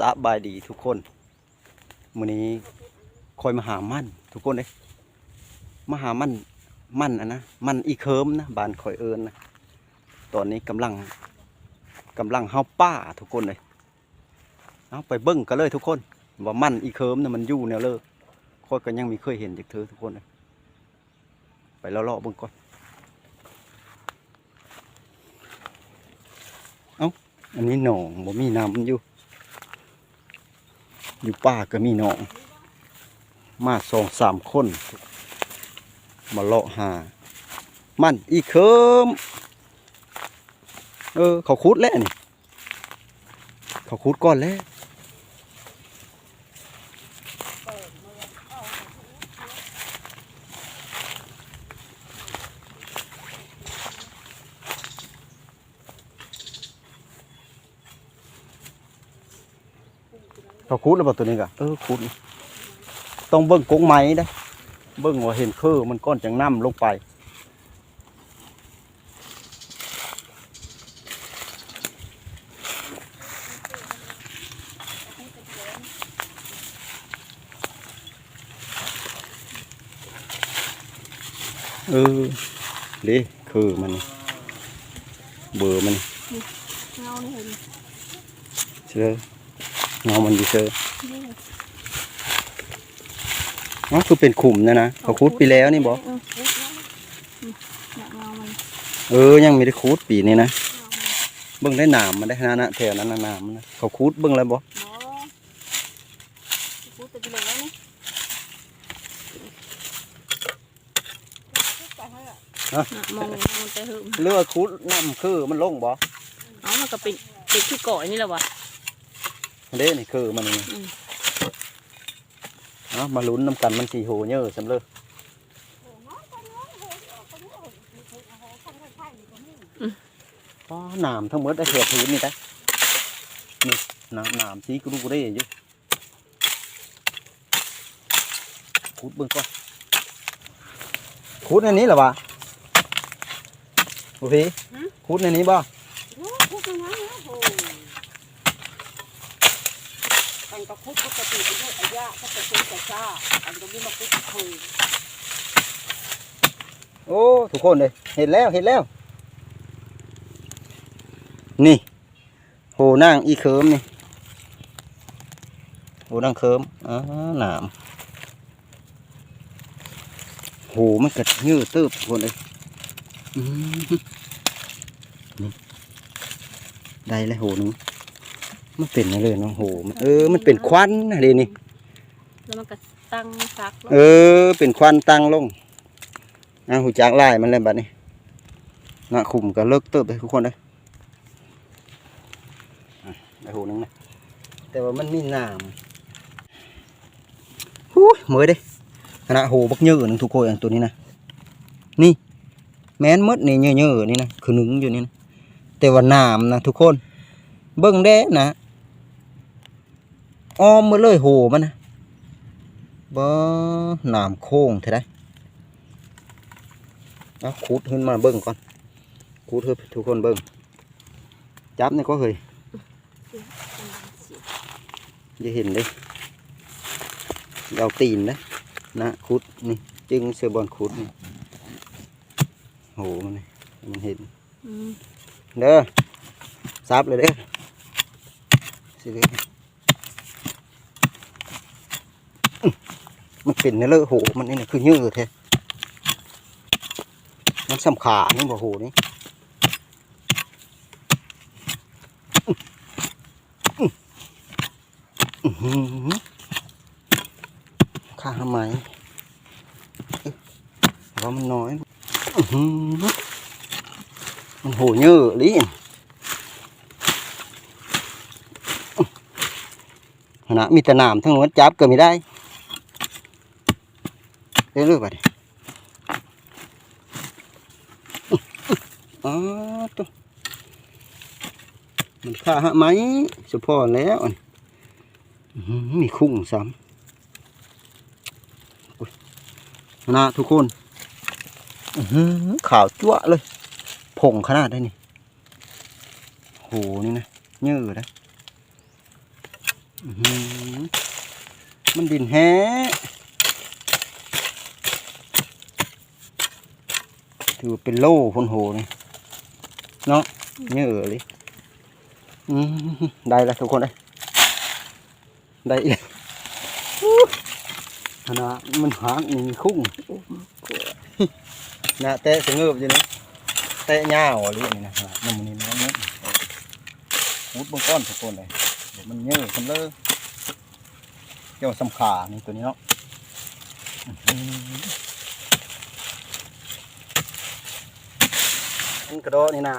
สบายดีทุกคนมื้อนี้คอยมาหามั่นทุกคนเลยมาหามั่นมั่นอะนะมั่นอีเคิมนะบานคอยเอิญนะตอนนี้กำลังกำลังเฮาป้าทุกคนเลยเอาไปเบิ้งกันเลยทุกคน ว่ามั่นอีเคิมนะมันอยู่แนวเลิกคอยก็ยังมีเคยเห็นจากเธอทุกคนเลยไปเลาะๆเบิ้งก่อนเอ้าอันนี้หนองบ่มีน้ำอยู่ อยู่ป่าก็มีหนอง มาสองสามคน มาเลาะหา มันอีเคิมเออ เขาคุดแล้วนี่ เขาคุดก่อนแล้ว เขาคุดแล้วบ่ตัวนี้กะเออคุดนี่ต้องเบิ่งกงไม้ได้เบิ่งว่าเห็นคือมันก้อนจังน้ำลงไปเออเด้คือมันนี่เบอร์มันเงานี่เห็นเชื่อ เงามันอยู่เชื่อนี่อ๋อคือเป็นขุมนะนะเขาคุดไปแล้วนี่บอเออคุดแล้วอืมเนี่ยเงามันเออ ยังไม่ได้คุดปีนี้นะ เบิ่งได้หนามมันได้ขนาดนั้นแถวนั้นน่ะหนามมันนะเขาคุดเบิ่งแล้วบ่เงามันเนาะคุดแต่กินแล้วนี่น่ะมองมันไปหึมเรือว่าคุดน้ำคือมันลงบ่เอามันก็เป็นเป็นที่เกาะนี่แหละวะ เด้นี่คือมันนี่อืมเอามาลุ้นน้ำกันมันสีโหเยอะสำเร็จอ๋อหนามทั้งหมดได้เถื่อพื้นนี่ได้นี่หนามหนามสีกรูกรูเร่อยู่คุดเบิ่งก่อนคุดในนี้เหรอวะโอเคคุดในนี้บ่อัน ก็คุดปกติเป็นเรื่องอายะก็จะเป็นแต่ชาอันก็มีมาคุดเคยโอ้ทุกคนเลยเห็นแล้วเห็นแล้ว นี่โหนั่งอีเคิมนี่โหนั่งเคิมอ่าหนามโหมันกัดยืดตืบทุกคนเลยนี่ได้แล้วโหนึง มันเป็นอะไรเลยเนาะโหมันเออมันเป็นควันอะไรนี่แล้วมันก็ตั้งซักแล้วเออ เป็นควันตั้งลงอะหูจางไล่มันเลยบัดนี้งะขุมก็เลิกเติบเลยทุกคนเลยอะได้หูหนึงนะแต่ว่ามันมีน้ำหูยเหมื่อยเด้ขนาดหูบักเยอะนึงทุกคนอันตัวนี้นะนี่ แม้นมดนี่เยอะๆนี่นะคือหนึ่งอยู่นี่นะแต่ว่าน้ำนะทุกคน เบิ่งได้นะ อ้อมมาเลยโหมันนะบ่หนามโค้งเท่าไดเอาขุดขึ้นมาเบิ่งก่อนขุดให้ทุกคนเบิ่งจับนี่ก็เคยจะเห็นเด้เอาตีนนะนะขุดนี่จึงเสือบอลขุดนี่โหมันนี่มันเห็นอืมเด้อซับเลยเด้อสิเด้ออื้อ มันเป็นเนเลอะโหมันนี่นะคือยืดแท้มันสำขานี่บ่โหนี่ข้าทำไมเอ๊ะว่ามันน้อยมันโหเยอะลิขณะมีแต่น้ำทั้งหมดจับก็ไม่ได้ เรื่อยๆไปอ๋อตัวมันฆ่าฮะไหมสุพอแล้วมีคุ้งซ้ำโอ้ยขณะทุกคนอื้อหือขาวจั่วเลยผงขนาดได้นี่โหนี่นะเนื้อหือมันดินแฮะ ถือเป็นโล่พนโหนี่เนาะเยอเลยอืมได้แล้วทุกคนเลยได้อีกขนาดมันหางนี่คุ้งนะเตะสงบอยู่นี่เตะยาวอะไรนี่นะมันมันนี่มันนี่มุดบนก้อนทุกคนเลยเดี๋ยวมันเยอะกันเลยเกี่ยวสำขานี่ตัวนี้เนาะ อื้อหือมันกระโดดนี่นะ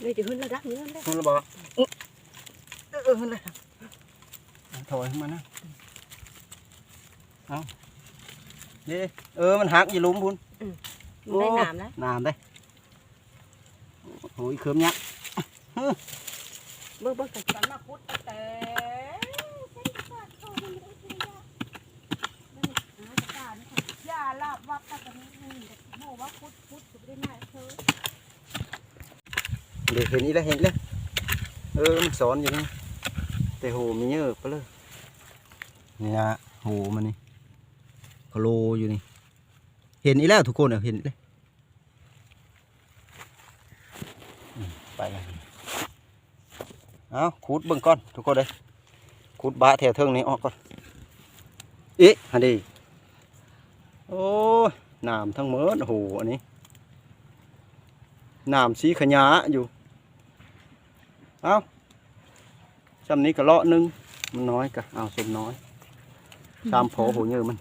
เลยจะขึ้นระดับนี้แล้วคุณระบอกเออเออขึ้นเลยถอยขึ้นมานะเอาเย่เออมันหักอยู่หลุมพุ่นมันได้น้ำแล้วนานได้โอ้ยเคิมยักษ์เบิ่งเบิ่งกันสันมาคุดแต่ยาลาบวับตะกันนี่โมว่าคุดคุดจะไม่ได้ง่ายเธอ เดี๋ยวเห็นอีแล้วเห็นแล้วเออมันสอนอยู่นี่แต่โหมีเยอะไปเลยนี่นะโหมันนี่กโลอยู่นี่ เห็นอีแล้วทุกคนเออเห็นอีกแล้วอืมไปเลยเอาขุดเบิ่งก่อนทุกคนเลยขุดบะแถวเทิงนี้ออกก่อนเอ๊ะฮันดีโอ้ยน้ำทั้งเมิดโอ้โหอันนี้น้ำสีขยะอยู่ เอาจำนี้ก็เลาะหนึง มันน้อยกะเอาสมน้อยสามโผโหเยอะมัน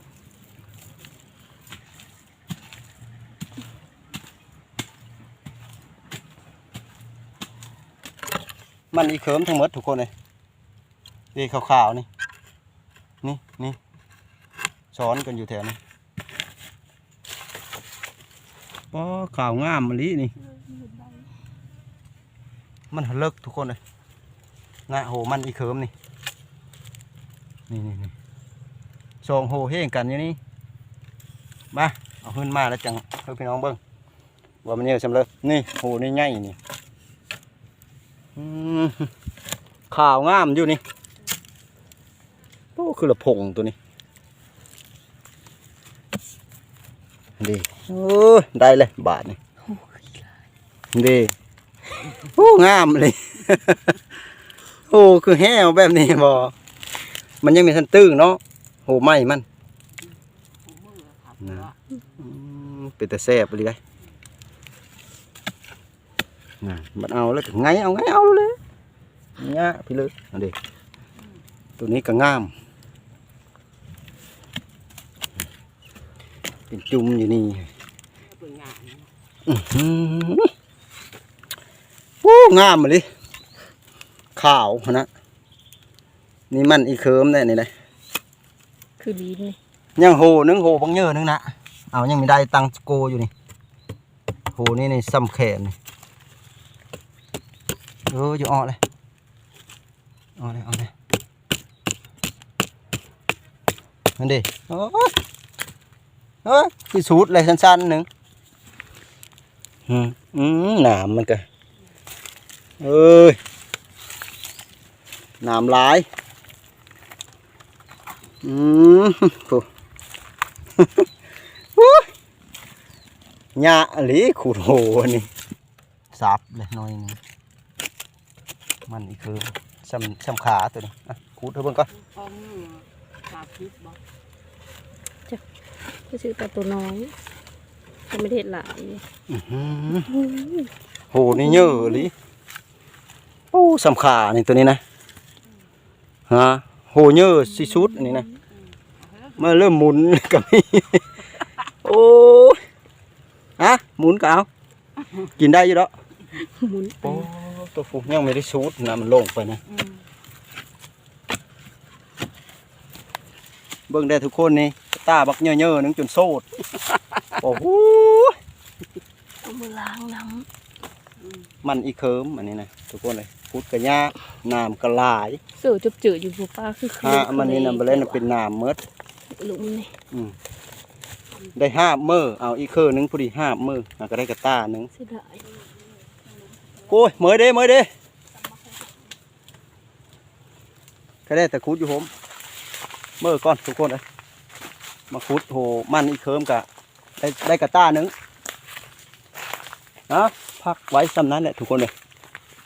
มันอีเขิมทั้งหมดทุกคนเลยนี่ขาวๆนี่ นี่นี่ซ้อนกันอยู่แถวนี้อ๋อขาวงามมะลินี่ มันเลิกทุกคนเลยงะโหมันอีเขิมนี่นี่นี่นี่สองโหเฮงกันอยู่นี่มาเอาขึ้นมาแล้วจังให้พี่น้องเบิ้งว่ามันเยอะสำเลยนี่โหนี่ใหญ่นี่อืมข่าวงามอยู่นี่โอ้คือละพงตัวนี้ดีโอ้ได้เลยบาทนี่ดี โอ้งามเลย โอ้คือแห้วแบบนี้บอมันยังมีทันตื้งเนาะโหไหมมันมือครับนะอืมเป็นแต่แซ่บไปเลยได้นะมันเอาแล้วก็ไงเอาไงเอาเลยเนี่ยพี่เลยเอาดิตัวนี้ก็งาม เป็นจุ่มอยู่นี่ เป็นงานอื้อหือโอ้งามเลยขาวหั่นนะนี่มันอีเคิมได้นี่เลยคือลิ้นนี่ยังโหนึงโหบังเยอะนึงนะเอายังไม่ได้ตังโกอยู่นี่โหนี่นี่ซ้ำแขนนี่เอออยู่ออกเลยออกเลยออกเลยนั่นดิโอ้ยเอ้ยคือสูดเลยสั้นๆหนึ่งอืมอืมหนามมันก็ เอ้ยหนามหลาย อืมโหหญ้าหลีขูดโหนี่สับเลยหน่อยหนึงมันอีกคือซ้ำซ้ำขาตัวนี้อะขูดเถอะเบิ่งก่อนพอมือขาพิษบ่ก็ชื่อแต่ตัวน้อยก็ไม่ได้เห็นหลายอื้อหือโหนี่เยอะหลี โอ้ซ้ำขานี่ตัวนี้นะฮะโหเยอะสิสุดอันนี้นะมาเริ่มหมุนก็มีโอ้ยอะหมุนก็เอากินได้อยู่ดอกหมุนโอ้ตัวฟูยังไม่ได้สูดนะมันลงไปนะอืมเบิ่งได้ทุกคนนี่ตาบักเยอะๆนึงจนโซดโอ้โหเอามือล้างน้มันอีเคิมอันนี้นะทุกคนเลย พุดกระยากน้ำกระลายำเสือจุบจืดอยู่บนป้าคือฮะมันนี่นะบเล่นเป็นน้ำเมดลุมนี่อืมได้ห้ามือเอาอีเคอร์หนึงพอดีห้ามืออะก็ได้กระตาหนึงเสียดายโอ้ยเมยเด้เมยเด้ขก็ได้แต่คุดอยู่ผมเมื่อก่อนทุกคนเลยมาคุดโหมันอีเคิมกะได้ได้กระต้าหนึงนะพักไว้สำนั้นแหละทุกคนเลย